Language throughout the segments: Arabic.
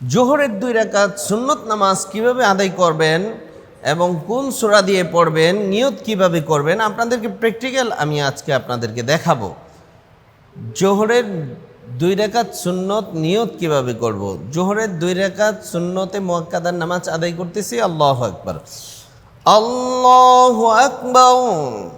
জোহরের দুই রাকাত সুন্নত নামাজ কীভাবে আদায় করবেন এবং কোন সূরা দিয়ে পড়বেন, নিয়ত কীভাবে করবেন, আপনাদেরকে প্র্যাকটিক্যাল আমি আজকে আপনাদেরকে দেখাবো। জোহরের দুই রেখাত সুন্নত নিয়ত কীভাবে করব। জোহরের দুই রেখাত সুন্নতে মোয়াক্কাদার নামাজ আদায় করতেছি, আল্লাহ আকবর। আল্লাহ আকবর।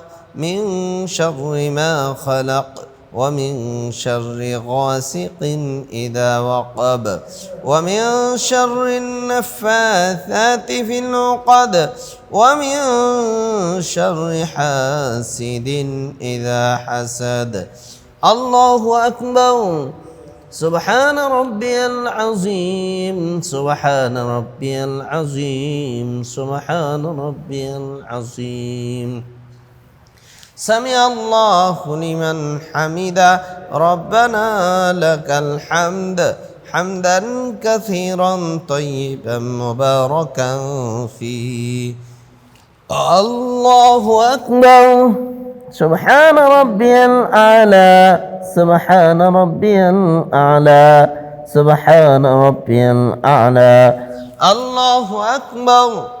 من شر ما خلق ومن شر غاسق إذا وقب ومن شر النفاثات في العقد ومن شر حاسد إذا حسد. الله أكبر. سبحان ربي العظيم. سبحان ربي العظيم. سبحان ربي العظيم. سمع الله لمن حمد ربنا لك الحمد. حمدا كثيرا طيبا مباركا فيه. الله أكبر. سبحان ربي الأعلى. سبحان ربي الأعلى. سبحان ربي الأعلى. الله أكبر.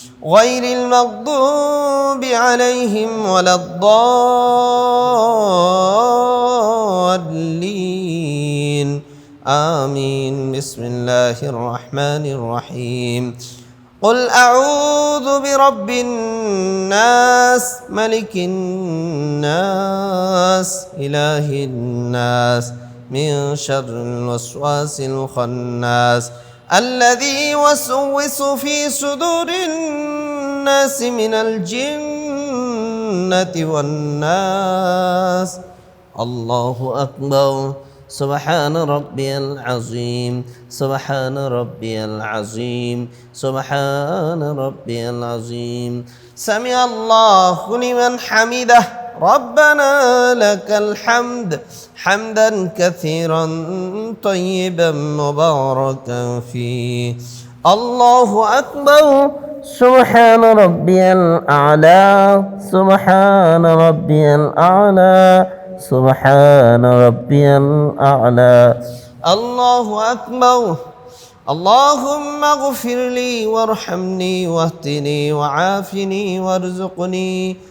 غير المغضوب عليهم ولا الضالين. آمين. بسم الله الرحمن الرحيم. قل أعوذ برب الناس ملك الناس إله الناس من شر الوسواس الخناس. الذي يوسوس في صدور الناس من الجنة والناس. الله أكبر. سبحان ربي العظيم. سبحان ربي العظيم. سبحان ربي العظيم. سمع الله لمن حمده. ربنا لك الحمد حمدا كثيرا طيبا مباركا فيه. الله أكبر. سبحان ربي الأعلى. سبحان ربي الأعلى. سبحان ربي الأعلى. الله أكبر. اللهم اغفر لي وارحمني واهدني وعافني وارزقني.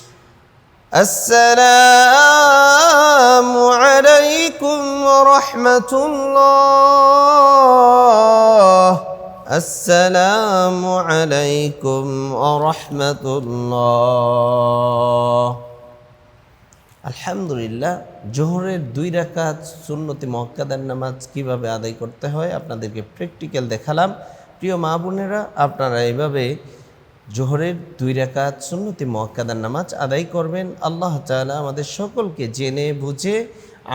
আসসালামু আলাইকুম রহমতুল্লাহ। আসসালামু আলাইকুম রহমতুল্লাহ। আলহামদুলিল্লাহ, জোহরের দুই রাকাত সুন্নতি মহকাদার নামাজ কীভাবে আদায় করতে হয় আপনাদেরকে প্র্যাকটিক্যাল দেখালাম। প্রিয় মা বোনেরা, আপনারা এইভাবে জোহরের দুই রাকাত সুন্নতি মক্কাদার নামাজ আদায় করবেন। আল্লাহ তালা আমাদের সকলকে জেনে, বুঝে,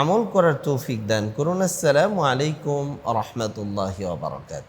আমল করার তৌফিক দান করুন। আসসালামু আলাইকুম রহমতুল্লাহ বারকাত